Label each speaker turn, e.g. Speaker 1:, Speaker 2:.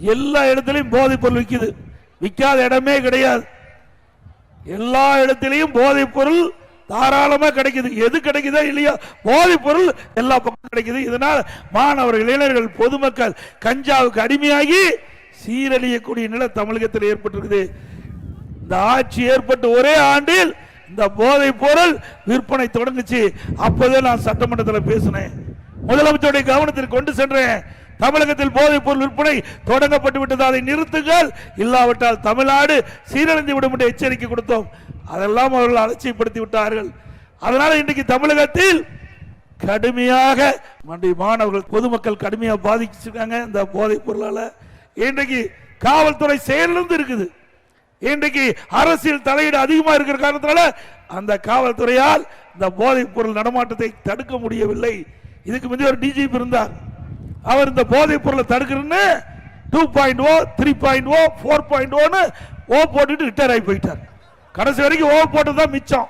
Speaker 1: எல்லா இடத்துலயும் போதைப் பொருள் விற்கிது. விற்காத இடமே கிடையாது. எல்லா இடத்திலையும் போதைப் பொருள் தாராளமா கிடைக்குது. எது கிடைக்குதோ இல்லையோ போதைப் பொருள் எல்லா பக்கம் கிடைக்குது. இதனால் மாணவர்கள் இளைஞர்கள் பொதுமக்கள் கஞ்சாவுக்கு அடிமையாகி சீரழியக்கூடிய நிலை தமிழகத்தில் ஏற்பட்டிருக்குது. இந்த ஆட்சி ஏற்பட்ட ஒரே ஆண்டில் இந்த போதைப் பொருள் விற்பனை தொடங்குச்சு. அப்போதே நான் சட்டமன்றத்தில் பேசினேன். முதலமைச்சருடைய கவனத்திற்கு கொண்டு சென்றேன். தமிழகத்தில் போதைப் பொருள் விற்பனை தொடங்கப்பட்டு விட்டது. அதை நிறுத்துங்கள். இல்லாவிட்டால் தமிழ்நாடு சீரழிந்து விடும் என்று எச்சரிக்கை கொடுத்தோம். அதெல்லாம் அவர்கள் அலட்சியப்படுத்தி விட்டார்கள். அதனால் இன்றைக்கு தமிழகத்தில் கடுமையாக மண்டி மாணவர்கள் பொதுமக்கள் கடுமையாக பாதிச்சிருக்காங்க இந்த போதைப் பொருளால். இன்றைக்கு காவல்துறை செயலிருந்து இருக்குது. இன்றைக்கு அரசியல் தலையீடு அதிகமாக இருக்கிற காரணத்தினால அந்த காவல்துறையால் இந்த போதைப் பொருள் நடமாட்டத்தை தடுக்க முடியவில்லை. இதுக்கு முந்தைய ஒரு டிஜிபி இருந்தார். அவர் இந்த போதைப் பொருளை தடுக்கிறன்னு two point O three point O four point ஓன்னு ஓ போட்டுட்டு ரிட்டையர் ஆகி போயிட்டார். கடைசி வரைக்கும் ஓ போட்டு தான் மிச்சம்.